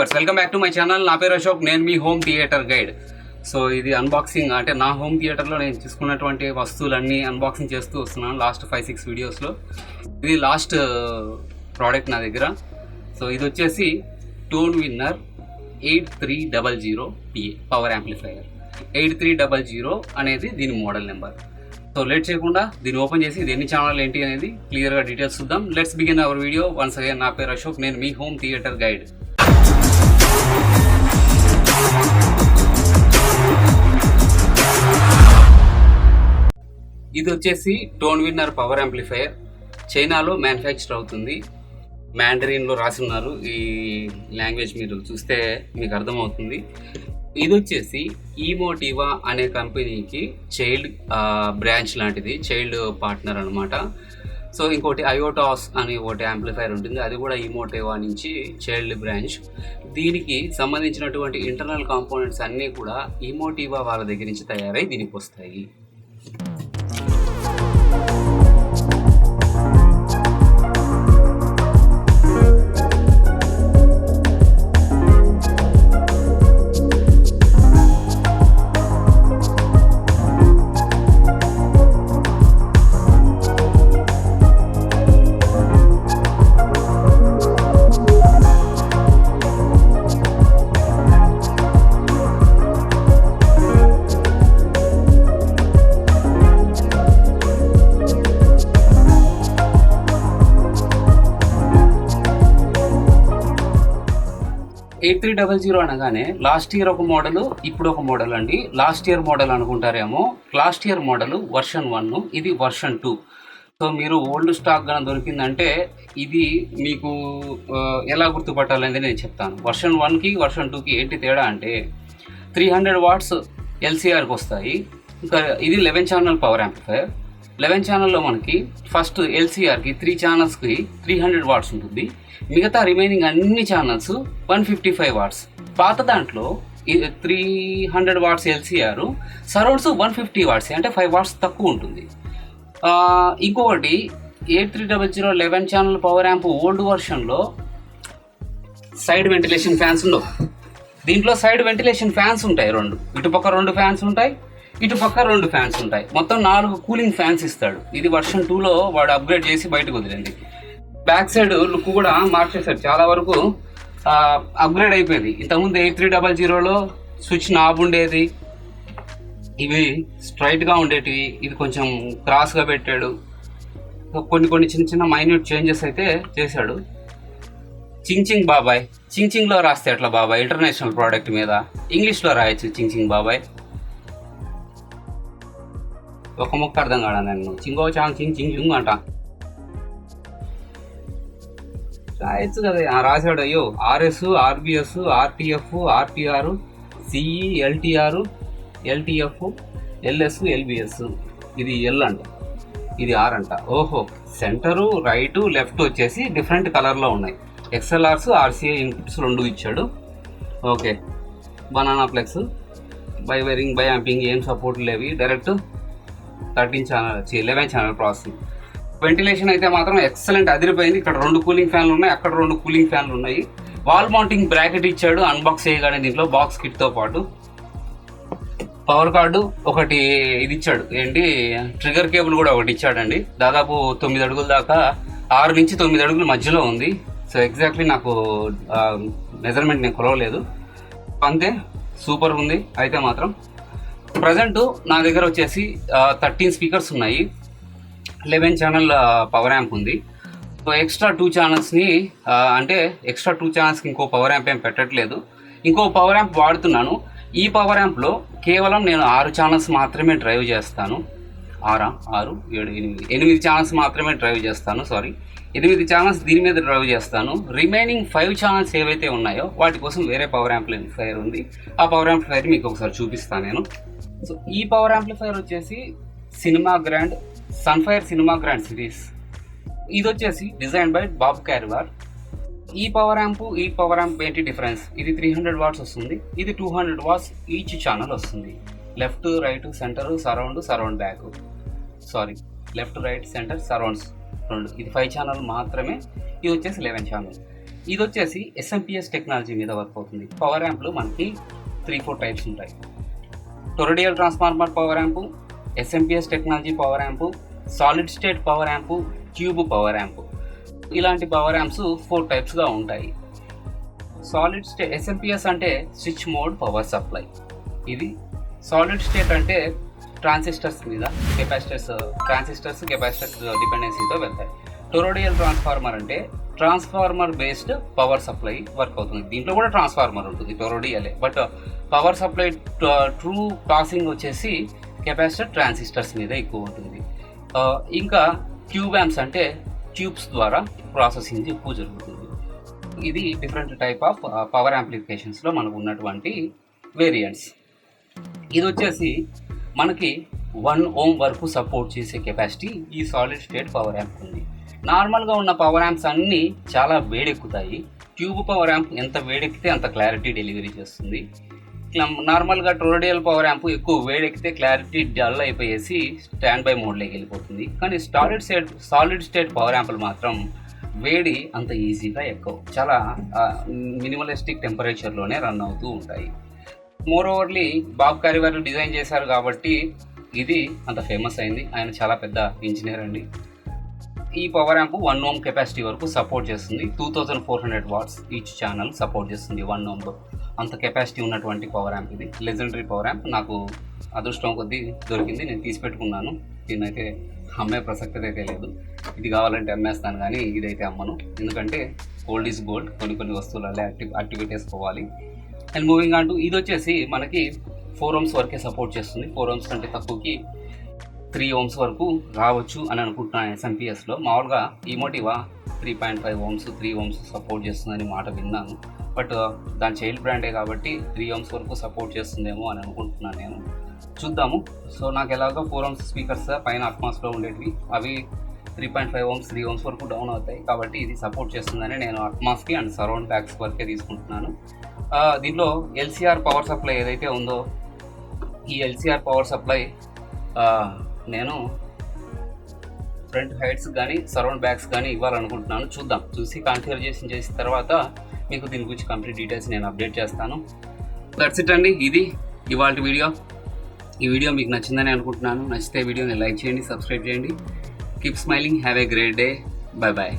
Viewers welcome back to my channel నా పేరు అశోక్ నేను మీ హోమ్ థియేటర్ గైడ్ సో ఇది అన్బాక్సింగ్ అంటే నా హోమ్ థియేటర్లో నేను తీసుకున్నటువంటి వస్తువులన్నీ అన్బాక్సింగ్ చేస్తూ వస్తున్నాను లాస్ట్ ఫైవ్ సిక్స్ వీడియోస్లో ఇది లాస్ట్ ప్రోడక్ట్ uh, నా దగ్గర. సో ఇది వచ్చేసి Tone Winner eight three double zero PA power amplifier eight three double zero అనేది దీని మోడల్ నెంబర్ సో లేట్ చేయకుండా దీన్ని ఓపెన్ చేసి ఇది ఎన్ని ఛానల్ ఏంటి అనేది క్లియర్గా డీటెయిల్స్ చూద్దాం. Let's begin our video once again నా పేరు అశోక్ నేను మీ హోమ్ థియేటర్ గైడ్ ఇది వచ్చేసి టోన్ విన్నర్ పవర్ యాంప్లిఫైయర్ చైనాలో మ్యానుఫ్యాక్చర్ అవుతుంది. మ్యాండరిన్లో రాసి ఉన్నారు ఈ లాంగ్వేజ్ మీరు చూస్తే మీకు అర్థమవుతుంది. ఇది వచ్చేసి ఈమోటివా అనే కంపెనీకి చైల్డ్ బ్రాంచ్ లాంటిది చైల్డ్ పార్ట్నర్ అనమాట సో ఇంకోటి అయోటాస్ అని ఒకటి యాంప్లిఫైర్ ఉంటుంది. అది కూడా ఈమోటివా నుంచి చైల్డ్ బ్రాంచ్ దీనికి సంబంధించినటువంటి ఇంటర్నల్ కాంపోనెంట్స్ అన్నీ కూడా ఈమోటివా వాళ్ళ దగ్గర నుంచి తయారై దీనికి వస్తాయి. ఎయిట్ త్రీ డబల్ జీరో అనగానే లాస్ట్ ఇయర్ ఒక మోడల్ ఇప్పుడు ఒక మోడల్ అండి. లాస్ట్ ఇయర్ మోడల్ అనుకుంటారేమో. Last year model version one ఇది వర్షన్ టూ సో మీరు ఓల్డ్ స్టాక్ కానీ దొరికిందంటే ఇది మీకు ఎలా గుర్తుపట్టాలనేది నేను చెప్తాను. వర్షన్ వన్కి వర్షన్ టూకి ఏంటి తేడా అంటే త్రీ హండ్రెడ్ వాట్స్ ఎల్సీఆర్కి వస్తాయి. ఇంకా ఇది eleven channel power amplifier eleven ఛానల్లో మనకి ఫస్ట్ ఎల్సీఆర్కి త్రీ ఛానల్స్కి త్రీ హండ్రెడ్ వాట్స్ ఉంటుంది. మిగతా రిమైనింగ్ అన్ని channels one fifty five watts పాత దాంట్లో three hundred watts LCR surrounds one fifty watts అంటే ఫైవ్ వాట్స్ తక్కువ ఉంటుంది. ఇంకొకటి eight three double zero eleven channel power amp old వర్షన్లో side ventilation fans ఉండవు. దీంట్లో సైడ్ వెంటిలేషన్ ఫ్యాన్స్ ఉంటాయి రెండు. ఇటుపక్క రెండు ఫ్యాన్స్ ఉంటాయి ఇటు పక్క రెండు ఫ్యాన్స్ ఉంటాయి. మొత్తం నాలుగు కూలింగ్ ఫ్యాన్స్ ఇస్తాడు. ఇది వర్షన్ టూలో వాడు అప్గ్రేడ్ చేసి బయటకు వదిలింది. బ్యాక్ సైడ్ లుక్ కూడా మార్చేశాడు. చాలా వరకు అప్గ్రేడ్ అయిపోయింది. ఇంతకుముందు ఎయిట్ త్రీ డబల్ జీరోలో స్విచ్ నాబ్ ఉండేది. ఇవి స్ట్రైట్గా ఉండేటివి. ఇది కొంచెం క్రాస్గా పెట్టాడు. కొన్ని కొన్ని చిన్న చిన్న మైన్యూట్ చేంజెస్ అయితే చేశాడు. చింగ్ చింగ్ బాబాయ్ చింగ్ చింగ్లో రాస్తే అట్లా బాబాయ్? ఇంటర్నేషనల్ ప్రోడక్ట్ మీద. ఇంగ్లీష్లో రాయొచ్చు చింగ్ చింగ్ బాబాయ్ ఒక ముక్క అర్థం కాడా నేను చింగో చాంగ్ చింగ్ చింగ్ చింగ్ అంట రాయొచ్చు కదా రాశాడు అయ్యో RS RBS RTF RTR CE LTR LTF LS LBS ఇది ఎల్ అంట. ఇది ఆర్ అంట. ఓహో సెంటరు రైట్ లెఫ్ట్ వచ్చేసి డిఫరెంట్ కలర్లో ఉన్నాయి. ఎక్స్ఎల్ఆర్స్ ఆర్సీఏ ఇన్పుట్స్ రెండు ఇచ్చాడు. Okay banana plugs bi wiring bi amping ఏం సపోర్ట్ లేవి. Direct thirteen channel eleven channel processing ventilation అయితే మాత్రం ఎక్సలెంట్ అదిరిపోయింది. ఇక్కడ రెండు కూలింగ్ ఫ్యాన్లు ఉన్నాయి అక్కడ రెండు కూలింగ్ ఫ్యాన్లు ఉన్నాయి. వాల్ మౌంటింగ్ బ్రాకెట్ ఇచ్చాడు అన్బాక్స్ చేయగానే దీంట్లో బాక్స్ కిట్తో పాటు. పవర్ కార్డు ఒకటి ఇది ఇచ్చాడు. ఏంటి? ట్రిగర్ కేబుల్ కూడా ఒకటి ఇచ్చాడండి. దాదాపు తొమ్మిది అడుగుల దాకా ఆరు నుంచి తొమ్మిది అడుగుల మధ్యలో ఉంది. సో ఎగ్జాక్ట్లీ నాకు మెజర్మెంట్ నేను కొలవలేదు. అంతే సూపర్ ఉంది. అయితే మాత్రం ప్రజెంట్ నా దగ్గర వచ్చేసి థర్టీన్ స్పీకర్స్ ఉన్నాయి. లెవెన్ ఛానల్ పవర్ యాంప్ ఉంది. సో ఎక్స్ట్రా టూ ఛానల్స్ని అంటే ఎక్స్ట్రా టూ ఛానల్స్కి ఇంకో పవర్ యాంప్ ఏం పెట్టట్లేదు. ఇంకో పవర్ యాంప్ వాడుతున్నాను. ఈ పవర్ యాంప్లో కేవలం నేను ఆరు ఛానల్స్ మాత్రమే డ్రైవ్ చేస్తాను. ఆరా? ఆరు ఏడు ఎనిమిది. ఎనిమిది ఛానల్స్ మాత్రమే డ్రైవ్ చేస్తాను సారీ ఎనిమిది ఛానల్స్ దీని మీద డ్రైవ్ చేస్తాను. రిమైనింగ్ ఫైవ్ ఛానల్స్ ఏవైతే ఉన్నాయో వాటి కోసం వేరే పవర్ యాంప్లిఫైర్ ఉంది. ఆ పవర్ యాంప్లిఫైర్ మీకు ఒకసారి చూపిస్తాను నేను. సో ఈ పవర్ యాంప్లిఫైర్ వచ్చేసి Cinema Grand Sunfire Cinema Grand series ఇది వచ్చేసి డిజైన్ బై బాబ్ క్యారివార్. ఈ పవర్ యాంప్ ఈ పవర్ యాంప్ ఏంటి డిఫరెన్స్ ఇది త్రీ హండ్రెడ్ వాట్స్ వస్తుంది. ఇది two hundred watts each channel వస్తుంది. Left right centre surround surround back sorry left right centre surrounds రెండు. ఇది ఫైవ్ ఛానల్ మాత్రమే. ఇది వచ్చేసి లెవెన్ ఛానల్ ఇది వచ్చేసి ఎస్ఎంపిఎస్ టెక్నాలజీ మీద వర్క్ అవుతుంది. పవర్ యాంప్లు మనకి త్రీ ఫోర్ టైప్స్ ఉంటాయి. Toroidal transformer power amp SMPS technology power amp solid state power amp cube power amp. ఇలాంటి పవర్ యాంప్స్ ఫోర్ టైప్స్గా ఉంటాయి. సాలిడ్ స్టేట్ ఎస్ఎంపిఎస్ అంటే స్విచ్ మోడ్ పవర్ సప్లై. ఇది సాలిడ్ స్టేట్ అంటే transistors మీద capacitors transistors capacitors డిపెండెన్సీతో వెళ్తాయి. Toroidal transformer అంటే transformer based power supply work అవుతుంది. దీంట్లో కూడా ట్రాన్స్ఫార్మర్ ఉంటుంది టొరోడియలే but power supply through passing వచ్చేసి కెపాసిటర్ ట్రాన్సిస్టర్స్ మీద ఎక్కువ ఉంటుంది. ఇంకా ట్యూబ్ యాంప్స్ అంటే ట్యూబ్స్ ద్వారా ప్రాసెసింగ్ ఎక్కువ జరుగుతుంది. ఇది డిఫరెంట్ టైప్ ఆఫ్ పవర్ యాంప్లిఫికేషన్స్లో మనకు ఉన్నటువంటి వేరియంట్స్. ఇది వచ్చేసి మనకి వన్ ఓమ్ వరకు సపోర్ట్ చేసే కెపాసిటీ ఈ సాలిడ్ స్టేట్ పవర్ యాంప్ ఉంది. నార్మల్గా ఉన్న పవర్ యాంప్స్ అన్నీ చాలా వేడెక్కుతాయి. ట్యూబ్ పవర్ యాంప్ ఎంత వేడెక్కితే అంత క్లారిటీ డెలివరీ చేస్తుంది. నార్మల్గా టోరడియల్ పవర్ యాంప్ ఎక్కువ వేడెక్కితే క్లారిటీ డల్ అయిపోయేసి స్టాండ్ బై మోడ్లోకి వెళ్ళిపోతుంది. కానీ solid state solid state power యాంపులు మాత్రం వేడి అంత ఈజీగా ఎక్కువ. చాలా మినిమలిస్టిక్ టెంపరేచర్లోనే రన్ అవుతూ ఉంటాయి. మోర్ ఓవర్లీ బాబ్ కారివారు డిజైన్ చేశారు కాబట్టి ఇది అంత ఫేమస్ అయింది. ఆయన చాలా పెద్ద ఇంజనీర్ అండి. ఈ power amp one ohm capacity వరకు సపోర్ట్ చేస్తుంది. Two thousand four hundred watts each channel support చేస్తుంది వన్ ఓమ్లో అంత కెపాసిటీ ఉన్నటువంటి పవర్ యాంప్ ఇది. లెజెండరీ పవర్ యాంప్ నాకు అదృష్టం కొద్దీ దొరికింది. నేను తీసి పెట్టుకున్నాను. దీన్నైతే అమ్మే ప్రసక్తి అయితే లేదు ఇది కావాలంటే అమ్మేస్తాను కానీ ఇదైతే అమ్మను. ఎందుకంటే గోల్డ్ ఈజ్ గోల్డ్ కొన్ని కొన్ని వస్తువులు అలా యాక్టివ్ యాక్టివేట్ చేసుకోవాలి అండ్ మూవింగ్ ఆన్ టు ఇది వచ్చేసి మనకి ఫోర్ ఓమ్స్ వరకే సపోర్ట్ చేస్తుంది. ఫోర్ ఓమ్స్ కంటే తక్కువకి త్రీ ఓమ్స్ వరకు రావచ్చు అని అనుకుంటున్నాను ఎస్ఎంపిఎస్లో మామూలుగా Emotiva three point five ohms three ohms support చేస్తుందని మాట విన్నాను. బట్ దాని చైల్డ్ బ్రాండే కాబట్టి త్రీ ఓమ్స్ వరకు సపోర్ట్ చేస్తుందేమో అని అనుకుంటున్నాను నేను. చూద్దాము. సో నాకు ఎలాగో ఫోర్ ఓమ్స్ స్పీకర్స్ పైన అట్మాస్లో ఉండేటివి. అవి three point five ohms three ohms వరకు డౌన్ అవుతాయి. కాబట్టి ఇది సపోర్ట్ చేస్తుందని నేను అట్మాస్కి అండ్ సరౌండ్ బ్యాగ్స్ వరకే తీసుకుంటున్నాను. దీనిలో దీంట్లో పవర్ సప్లై ఏదైతే ఉందో ఈ ఎల్సీఆర్ పవర్ సప్లై నేను ఫ్రంట్ హైట్స్ కానీ సరౌండ్ బ్యాగ్స్ కానీ ఇవ్వాలనుకుంటున్నాను. చూద్దాం. చూసి కాన్ఫిగర్ చేసిన చేసిన తర్వాత మీకు దీని గురించి కంప్లీట్ డీటెయిల్స్ నేను అప్డేట్ చేస్తాను. దట్స్ ఇట్ అండి. ఇది ఇవాళ వీడియో. ఈ వీడియో మీకు నచ్చిందని అనుకుంటున్నాను. నచ్చితే వీడియోని లైక్ చేయండి సబ్స్క్రైబ్ చేయండి. Keep smiling have a great day bye bye